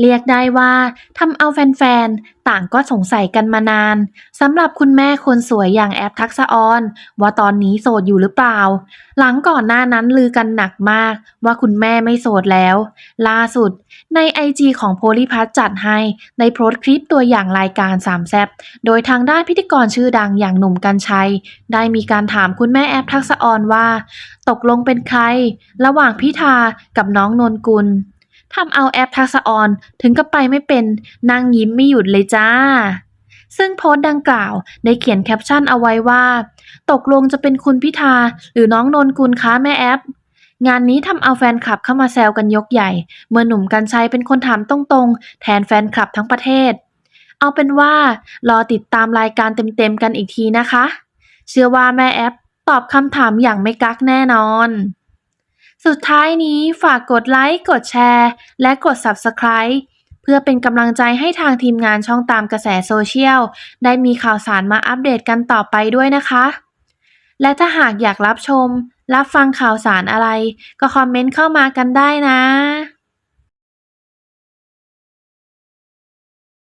เรียกได้ว่าทำเอาแฟนๆ ต่างก็สงสัยกันมานานสำหรับคุณแม่คนสวยอย่างแอปทักษะออนว่าตอนนี้โสดอยู่หรือเปล่า หลังก่อนหน้านั้นลือกันหนักมากว่าคุณแม่ไม่โสดแล้ว ล่าสุด ในไอจีของโพลิพัทจัดให้ได้โพสต์คลิปตัวอย่างรายการสามแซบโดยทางด้านพิธีกรชื่อดังอย่างหนุ่มกัญชัย ได้มีการถามคุณแม่แอปทักษะออนว่า ตกลงเป็นใคร ระหว่างพิธากับน้องนนกุล ทำเอาแอปทักษะออนถึงกับไปไม่เป็นนั่งยิ้มไม่หยุดเลยจ้า ซึ่งโพสต์ดังกล่าวได้เขียนแคปชั่นเอาไว้ว่า ตกลงจะเป็นคุณพิธาหรือน้องนนกุลคะแม่แอป งานนี้ทำเอาแฟนคลับเข้ามาแซวกันยกใหญ่ เมื่อหนุ่มกัญชัยเป็นคนถามตรงๆ แทนแฟนคลับทั้งประเทศ เอาเป็นว่า รอติดตามรายการเต็มๆกันอีกทีนะคะ เชื่อว่าแม่แอปตอบคำถามอย่างไม่กักแน่นอน สุดท้ายนี้ฝากกดไลค์ กดแชร์ และกด Subscribe เพื่อเป็นกำลังใจให้ทางทีมงานช่องตามกระแสโซเชียล ได้มีข่าวสารมาอัปเดตกันต่อไปด้วยนะคะ และถ้าหากอยากรับชม รับฟังข่าวสารอะไร ก็คอมเมนต์เข้ามากันได้นะ